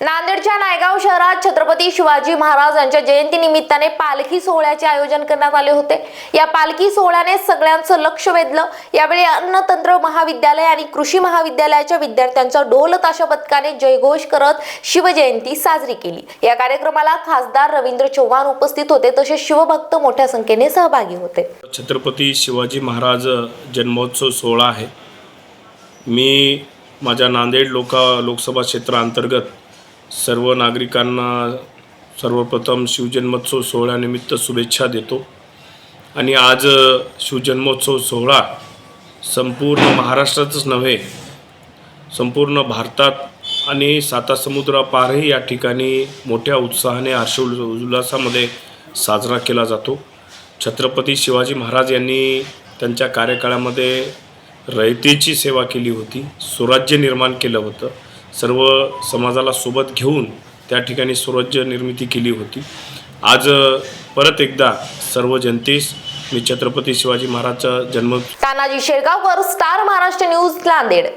नांदेडच्या नायगाव शहरात छत्रपती शिवाजी महाराज यांच्या जयंती निमित्ताने पालखी सोहळ्याचे आयोजन करण्यात आले होते. या पालखी सोहळ्याने सगळ्यांचं लक्ष वेधलं. यावेळी अन्नतंत्र महाविद्यालय आणि कृषी महाविद्यालयाच्या विद्यार्थ्यांचा ढोल ताशा पथकाने जयघोष करत शिवजयंती साजरी केली. या कार्यक्रमाला खासदार रवींद्र चव्हाण उपस्थित होते. तसेच शिवभक्त मोठ्या संख्येने सहभागी होते. छत्रपती शिवाजी महाराज जन्मोत्सव सोहळा आहे. मी माझ्या नांदेड लोका लोकसभा क्षेत्राअंतर्गत सर्व नागरिकांना सर्वप्रथम शिवजन्मोत्सव सोहळ्यानिमित्त शुभेच्छा देतो. आणि आज शिवजन्मोत्सव सोहळा संपूर्ण महाराष्ट्रातच नव्हे संपूर्ण भारतात आणि सातासमुद्रापारही या ठिकाणी मोठ्या उत्साहाने हर्षोल उल्हासामध्ये साजरा केला जातो. छत्रपती शिवाजी महाराज यांनी त्यांच्या कार्यकाळामध्ये रयतेची सेवा केली होती स्वराज्य निर्माण केलं होतं. सर्व समाजाला सोबत घेऊन त्या ठिकाणी स्वराज्य निर्मिती केली होती. आज परत एकदा सर्व जनतेस मी छत्रपती शिवाजी महाराजचा जन्म तानाजी शेळगावकर स्टार महाराष्ट्र न्यूज नांदेड.